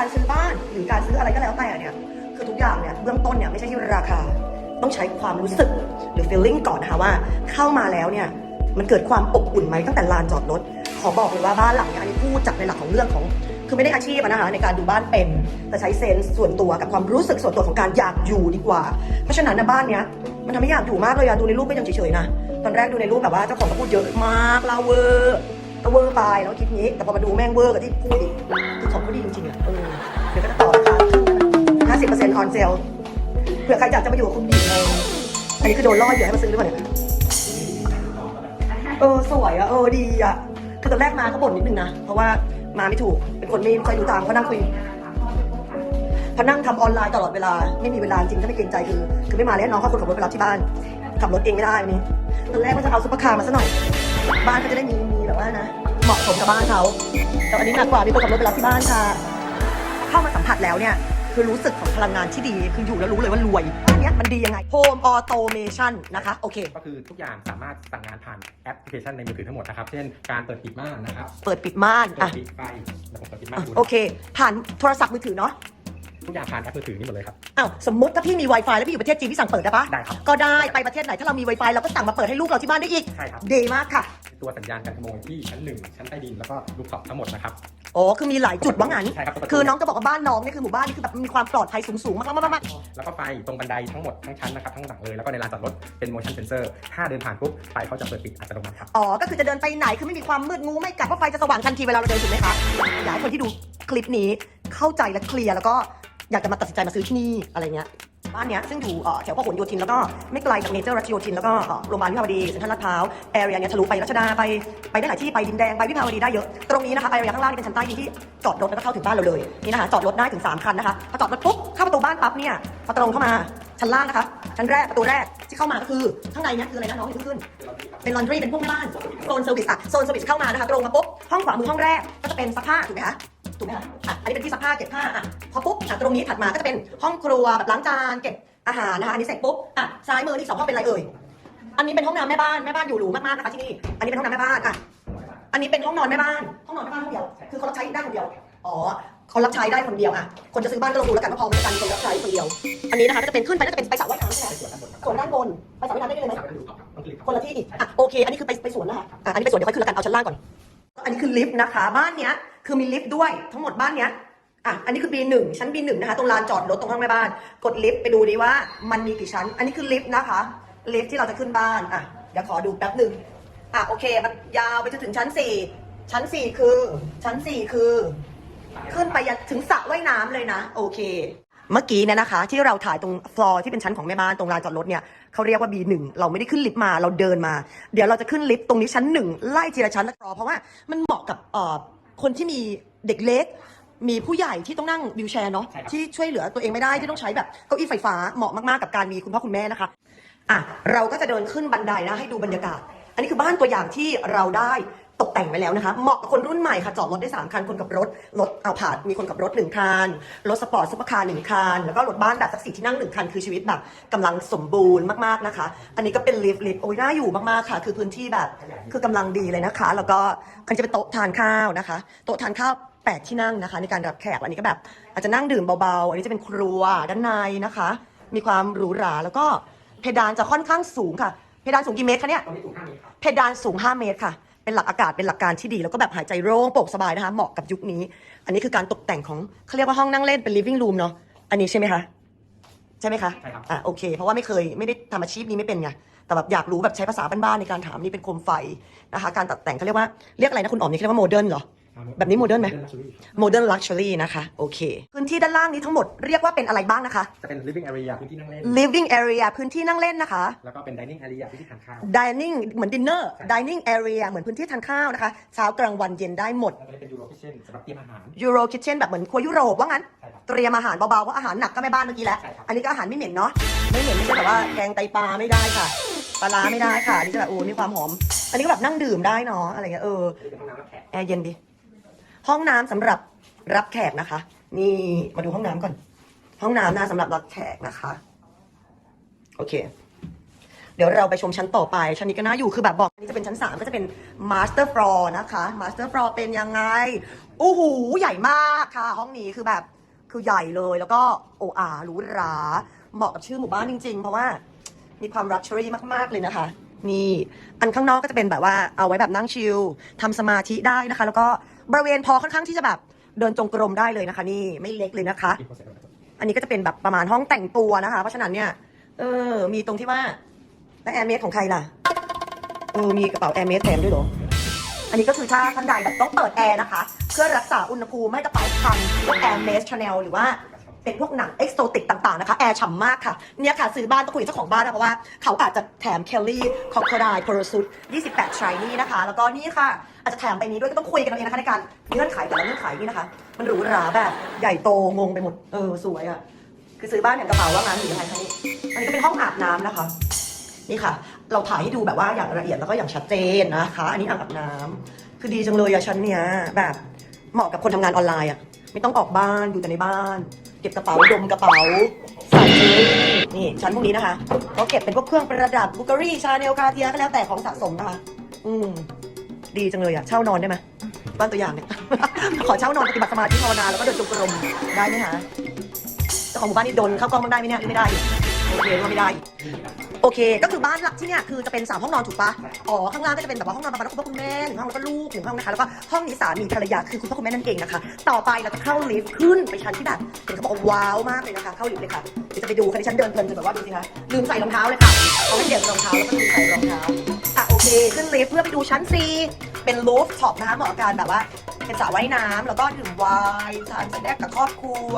การซื้อบ้านหรือการซื้ออะไรก็แล้วแต่เนี่ยคือทุกอย่างเนี่ยเบื้องต้นเนี่ยไม่ใช่ที่ราคา ต้องใช้ความรู้สึกหรือ feeling ก่อนนะคะว่าเข้ามาแล้วเนี่ยมันเกิดความอบอุ่นไหมตั้งแต่ลานจอดรถขอบอกเลยว่าบ้านหลังเนี้อันนี้พูดจากในหลักของเรื่องของ คือไม่ได้อาชีพนะคะในการดูบ้านเป็น แต่ใช้เซนส์ส่วนตัวกับความรู้สึกส่วนตัวของการอยากอยู่ดีกว่า เพราะฉะนั้นนะบ้านเนี้ยมันทำให้อยากอยู่มากเลยอะดูในรูปก็ยังเฉยๆนะตอนแรกดูในรูปแบบว่าเจ้าของก็พูดเยอะมากลาเวอร์ ก็เวอร์ไปแล้วคิดงี้ แต่พอมาดูแม่งเวอร์กับที่พูดอีกคือของเขาดีจริงๆอะเออเดี๋ยวก็จะต่อราคาห้าสิบเปอร์เซ็นต์ออนเซลเผื่อใครอยากจะมาอยู่กับคุณดีเอออันนี้คือโดนล่อเหยื่อให้มาซื้อหรือเปล่าเนี่ยเออสวยอะเออดีอะคือตอนแรกมาก็บ่นนิดนึงนะ เพราะว่ามาไม่ถูกเป็นคนไม่ค่อยรู้ทางก็นั่งคุยพอนั่งทำออนไลน์ตลอดเวลาไม่มีเวลาจริงถ้าไม่เกรงใจคือคือไม่มาแล้วน้องเขาคนขับรถไปรับที่บ้านขับรถเองไม่ได้วันนี้ตอนแรกก็จะเอาซุปเปอร์คาร์มาซะหน่อย บ้านก็จะได้มีมีแบบว่านะ เหมาะสมกับบ้านเขาแต่อันนี้หนักกว่ามีคนขับรถไปรับที่บ้านค่ะ เข้ามาสัมผัสแล้วเนี่ย คือรู้สึกของพลังงานที่ดี คืออยู่แล้วรู้เลยว่ารวยอันเนี้ยมันดียังไง Home Automation นะคะ โอเค ก็คือทุกอย่างสามารถสั่งงานผ่านแอปพลิเคชันในมือถือทั้งหมดนะครับ เช่นการเปิดปิดม่านนะครับ เปิดปิดม่าน เปิอะดปิดไฟเดี๋ยวผมเปิดปิดม่านอะดูนะโอเค ผ่านโทรศัพท์มือถือเนาะ ทุกอย่างผ่านแอปมือถือนี่หมดเลยครับ อ้าวสมมติถ้าพี่มี Wi-Fi แล้วพี่อยู่ประเทศจีนพี่สั่งเปิดได้ปะได้ครับ ก็ได้ไปประเทศไหนถ้าเรามี Wi-Fi เราก็สั่งมาเปิดให้ลูกเราที่บ้านได้อีก ใช่ครับ ดีมากค่ะ ตัวสัญญาณการขโมยที่ชั้นหนึ่งชั้นใต้ดินแล้วก็รูปท็อปทั้งหมดนะครับอ๋อคือมีหลายจุดว่างั้น ใช่ครับคือน้องจะบอกว่าบ้านน้องนี่คือหมู่บ้านนี่คือแบบมีความปลอดภัยสูงๆมากๆมากแล้วก็ไฟตรงบันไดทั้งหมดทั้งชั้นนะครับทั้งหลังเลยแล้วก็ในลานจอดรถเป็น motion sensor ถ้าเดินผ่านปุ๊บไฟเขาจะเปิดปิดอัตโนมัติครับ ๆอ๋อ ก็คือจะเดินไปไหนคือไม่มีความมืดงูไม่กัดเพราะไฟจะสว่างทันทีเวลาเราเดินถูกไหมคะอยากให้คนที่ดูคลิปนี้เข้าใจและเคลียร์แล้วก็อยากจะมาตัดสินใจมาซื้อที่นี่อะไรเงี้ย บ้านเนี้ยซึ่งอยู่แถวพหลโยธินแล้วก็ไม่ไกลจากเมเจอร์รัชโยธินแล้วก็โรงพยาบาลวิภาวดีเซ็นทรัลลาดพร้าวแอเรียเนี้ยทะลุไปรัชดาไปไปได้หลายที่ไปดินแดงไปวิภาวดีได้เยอะตรงนี้นะคะแอเรียข้างล่างนี่เป็นชั้นใต้ดินที่จอดรถแล้วก็เข้าถึงบ้านเราเลยนี่นะคะจอดรถได้ถึง 3 คันนะคะพอจอดรถปุ๊บเข้าประตูบ้านปั๊บเนี่ยพอตรงเข้ามาชั้นล่างนะคะชั้นแรกประตูแรกที่เข้ามาก็คือข้างในเนี้ยคืออะไรนะน้องขึ้น เป็นลอนดรีเป็นพวกแม่บ้านโซนเซอร์วิสอะโซนเซอร์วิสเข้ามานะคะตรงมาปุ๊บห้องขวามือห้องแรกก็จะเป็นซักผ้าถูกไหมคะ ถูกไหมคะอะอันนี้เป็นที่ซักผ้าเก็บผ้าอะพอปุ๊บอะตรงนี้ถัดมาก็จะเป็นห้องครัวแบบล้างจานเก็บอาหารนะคะอันนี้เสร็จปุ๊บอะซ้ายมือนี่สองห้องเป็นอะไรเอ่ยอันนี้เป็นห้องน้ำแม่บ้านแม่บ้านอยู่หรูมากๆนะคะที่นี่อันนี้เป็นห้องน้ำแม่บ้านอะอันนี้เป็นห้องนอนแม่บ้านห้องนอนแม่บ้านห้องเดียว คือเขารับใช้ได้คนเดียวอ๋อเขารับใช้ได้คนเดียวอะคนจะซื้อบ้านก็ลองดูแล้วกันว่าพอไหมกันคนรับใช้คนเดียว อันนี้นะคะก็จะเป็นขึ้นไปก็จะเป็นไปสระว่ายน้ำใช่ไหมส่วนด้านบนครับส่วนด้านบนไปสระว่ายน้ำได้เลยไหมครับต้องคลิกคนละที่อีกอะโอเค อันนี้คือไปไปสวนนะคะอะอันนี้ไปสวนเดี๋ยวค่อยขึ้นแล้วกันเอาชั้นล่างก่อนอันนี้คือลิฟต์นะคะ บ้านเนี้ย คือมีลิฟต์ด้วยทั้งหมดบ้านเนี้ยอะอันนี้คือ B1 ชั้น B1 นะคะ ตรงลานจอดรถตรงห้องแม่บ้าน กดลิฟต์ไปดูดีว่ามันมีกี่ชั้น อันนี้คือลิฟต์นะคะ ลิฟต์ที่เราจะขึ้นบ้าน อะ เดี๋ยวขอดูแป๊บหนึ่งอะโอเค มันยาวไปจนถึงชั้น 4 ชั้น 4 คือ ชั้น 4 คือ ขึ้นไปยันถึงสระว่ายน้ำเลยนะ โอเค เมื่อกี้เนี่ยนะคะ ที่เราถ่ายตรงฟลอร์ที่เป็นชั้นของแม่บ้านตรงลานจอดรถเนี่ยเขาเรียกว่า B1 เราไม่ได้ขึ้นลิฟต์มาเราเดินมา เดี๋ยวเราจะขึ้นลิฟต์ตรงนี้ชั้นหนึ่งไล่ทีละชั้นละฟลอร์เพราะว่ามันเหมาะกับเอ่อ คนที่มีเด็กเล็ก มีผู้ใหญ่ที่ต้องนั่งวิวแชร์เนาะใช่ครับ ที่ช่วยเหลือตัวเองไม่ได้ที่ต้องใช้แบบเก้าอี้ไฟฟ้าเหมาะมากๆกับการมีคุณพ่อคุณแม่นะคะอะเราก็จะเดินขึ้นบันไดนะให้ดูบรรยากาศ อันนี้คือบ้านตัวอย่างที่เราได้ ตกแต่งไว้แล้วนะคะเหมาะกับคนรุ่นใหม่ค่ะจอดรถได้ 3 คัน คนกับรถ รถเอาผาดมีคนกับรถ 1 คัน รถสปอร์ตซุปเปอร์คาร์หนึ่งคัน แล้วก็รถบ้านแบบสักสี่ที่นั่งหนึ่งคัน คือชีวิตแบบกำลังสมบูรณ์มากๆนะคะ อันนี้ก็เป็นลิฟต์ลิฟต์โอ้ยน่าอยู่มากๆค่ะ คือพื้นที่แบบคือกำลังดีเลยนะคะ แล้วก็อันนี้จะเป็นโต๊ะทานข้าวนะคะ โต๊ะทานข้าวแปดที่นั่งนะคะ ในการรับแขกอันนี้ก็แบบอาจจะนั่งดื่มเบาๆ อันนี้จะเป็นครัวด้านในนะคะ มีความหรูหราแล้วก็เพดานจะค่อนข้างสูงค่ะ เพดานสูงกี่เมตรคะเนี่ยตรงนี้ถูกห้านี้ครับ เพดานสูง 5 เมตรค่ะ เป็นหลักอากาศเป็นหลักการที่ดี แล้วก็แบบหายใจโล่งโปร่งสบายนะคะ เหมาะกับยุคนี้ อันนี้คือการตกแต่งของเขาเรียกว่าห้องนั่งเล่นเป็น living room เนาะอันนี้ใช่ไหมคะใช่ไหมคะใช่ครับ อะโอเค เพราะว่าไม่เคยไม่ได้ทำอาชีพนี้ไม่เป็นไงแต่แบบอยากรู้แบบใช้ภาษาบ้านๆในการถามนี่เป็นโคมไฟนะคะ การตัดแต่งเขาเรียกว่าเรียกอะไรนะคุณอ๋อมนี่เขาเรียกว่าโมเดิร์นเหรอ แบบนี้โมเดิร์นไหมโมเดิร์นลักชัวรี่นะคะ โอเค พื้นที่ด้านล่างนี้ทั้งหมดเรียกว่าเป็นอะไรบ้างนะคะ จะเป็น living area พื้นที่นั่งเล่น living area พื้นที่นั่งเล่นนะคะ แล้วก็เป็น dining area พื้นที่ทานข้าว dining เหมือน dinner dining area เหมือนพื้นที่ทานข้าวนะคะเช้ากลางวันเย็นได้หมดแล้วก็เป็น euro kitchen สำหรับเตรียมอาหาร Euro kitchen แบบเหมือนครัวยุโรปว่างั้นใช่ครับเตรียมอาหารเบาๆเพราะอาหารหนักก็แม่บ้านเมื่อกี้แล้วใช่ครับอันนี้ก็อาหารไม่เหม็นเนาะ ไม่เหม็นไม่ใช่แบบว่าแกงไตปลาไม่ได้ค่ะ ปลาร้าไม่ได้ค่ะอันนี้จะแบบโอ้มีความหอม อันนี้ก็แบบนั่งดื่มได้เนาะอะไรเงี้ยเอออันนี้เป็นห้องน้ำรับแขกแอร์เย็นดิ ห้องน้ำสำหรับรับแขกนะคะ นี่มาดูห้องน้ำก่อน ห้องน้ำนะสำหรับรับแขกนะคะ โอเค เดี๋ยวเราไปชมชั้นต่อไป ชั้นนี้ก็น่าอยู่คือแบบบอกอันนี้จะเป็นชั้น 3 ก็จะเป็น master floor นะคะ master floor เป็นยังไงโอ้โหใหญ่มากค่ะ ห้องนี้คือแบบคือใหญ่เลยแล้วก็โออาหรูหราเหมาะกับชื่อหมู่บ้านจริง ๆ เพราะว่ามีความรักชัวรี่มาก ๆ เลยนะคะ นี่ อันข้างนอกก็จะเป็นแบบว่าเอาไว้แบบนั่งชิลทำสมาธิได้นะคะ แล้วก็ บริเวณพอค่อนข้างที่จะแบบเดินจงกรมได้เลยนะคะ นี่ไม่เล็กเลยนะคะ อันนี้ก็จะเป็นแบบประมาณห้องแต่งตัวนะคะ เพราะฉะนั้นเนี่ยเออ มีตรงที่ว่าแล้วแอร์เมสของใครล่ะเออมีกระเป๋าแอร์เมสแถมด้วยเหรออันนี้ก็คือถ้าท่านใดแบบต้องเปิดแอร์นะคะ เพื่อรักษาอุณหภูมิไม่ให้กระเป๋าพังพวกแอร์เมสชาแนลหรือว่าเป็นพวกหนังเอ็กโซติกต่างๆนะคะ แอร์ฉ่ำมากค่ะ เนี่ยค่ะ ซื้อบ้านต้องคุยกับเจ้าของบ้านนะเพราะว่าเขาอาจจะแถมเคลลี่คอคดายโพรสุด28ชายนี่นะคะ แล้วก็นี่ค่ะ อาจจะแถมไปนี้ด้วยก็ต้องคุยกันเอาเองนะคะในการเงื่อนไขแต่ละเงื่อนไขนี่นะคะ มันหรูหราแบบใหญ่โตงงไปหมดเออสวยอะคือซื้อบ้านอย่างกระเป๋าว่างานหรือยังไงคะนี่อันนี้ก็เป็นห้องอาบน้ำนะคะ นี่ค่ะ เราถ่ายให้ดูแบบว่าอย่างละเอียดแล้วก็อย่างชัดเจนนะคะ อันนี้อ่างอาบน้ำคือดีจังเลยอะชั้นเนี้ยแบบเหมาะกับคนทำงานออนไลน์อะไม่ต้องออกบ้านอยู่แต่ในบ้าน เก็บกระเป๋าดมกระเป๋าใส่เจลนี่ชั้นพวกนี้นะคะเขาเก็บเป็นพวกเครื่องประดับบุกรี่ชาเนลคาเทียก็แล้วแต่ของสะสมนะคะ อืม ดีจังเลยอะเช่านอนได้ไหมบ้านตัวอย่างเนี่ย ขอเช่านอนปฏิบัติสมาธิภาวนาแล้วก็เดินจงกรมได้ไหมคะเจ้าของหมู่บ้านนี่โดนเข้ากล้องบ้างได้ไหมเนี่ยหรือไม่ได้โอเคว่าไม่ได้ โอเค ก็คือบ้านหลักที่เนี่ยคือจะเป็นสามห้องนอนถูกปะอ๋อ ข้างล่างก็จะเป็นแบบว่าห้องนอนประมาณคุณพ่อคุณแม่หนึ่งห้องแล้วก็ลูกหนึ่งห้องนะคะ แล้วก็ห้องนี้สามีภรรยาคือคุณพ่อคุณแม่นั่นเองนะคะ ต่อไปเราจะเข้าลิฟต์ขึ้นไปชั้นที่แบบเห็นเขาบอกว่าว้าวมากเลยนะคะ เข้าลิฟต์เลยค่ะ เดี๋ยวจะไปดูค่ะที่ฉันเดินเพลินจนแบบว่าดูสิคะลืมใส่รองเท้าเลยค่ะ เอาไว้เก็บรองเท้าแล้วก็ลืมใส่รองเท้า อะโอเค ขึ้นลิฟต์เพื่อไปดูชั้น 4 เป็นลูฟท็อปนะคะเหมาะกับการแบบว่า เป็นสระว่ายน้ำแล้วก็ดื่มไวน์ทานสแน็คกับครอบครัว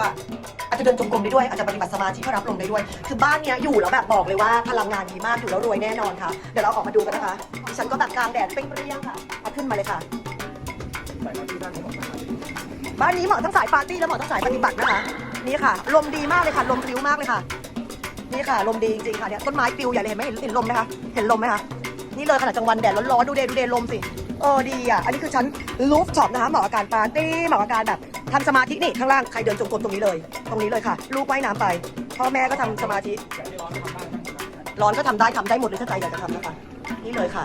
อาจจะเดินจงกรมได้ด้วยอาจจะปฏิบัติสมาธิเพื่อรับลมได้ด้วย คือบ้านเนี้ยอยู่แล้วแบบบอกเลยว่าพลังงานดีมากอยู่แล้วรวยแน่นอนค่ะ เดี๋ยวเราออกมาดูกันนะคะดิฉันก็แบบกลางแดดเป็นเรี้ยงค่ะเอาขึ้นมาเลยค่ะ บ้านนี้เหมาะทั้งสายปาร์ตี้และเหมาะทั้งสายปฏิบัตินะคะ นี่ค่ะ ลมดีมากเลยค่ะลมพลิ้วมากเลยค่ะ นี่ค่ะ ลมดีจริงๆค่ะเนี่ยต้นไม้ปลิวใหญ่เลยเห็นไหมเห็นเห็นลมไหมคะเห็นลมไหมคะนี่เลยขนาดกลางวันแดดร้อนๆดูเดดูเดลมสิ เออดีอะ อันนี้คือชั้นลูฟช็อปนะคะเหมาะกับการปาร์ตี้เหมาะกับการแบบทำสมาธินี่ข้างล่างใครเดินจงกรมตรงนี้เลย ตรงนี้เลยค่ะ ลูกว่ายน้ำไป พ่อแม่ก็ทำสมาธิ ร้อนก็ทำได้ทำได้หมดเลยถ้าใครอยากจะทำนะคะ นี่เลยค่ะ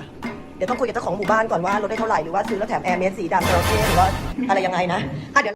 เดี๋ยวต้องคุยกับเจ้าของหมู่บ้านก่อนว่าลดได้เท่าไหร่หรือว่าซื้อแล้วแถมแอร์เมสสีดำจระเข้หรือว่าอะไรยังไงนะอะเดี๋ยว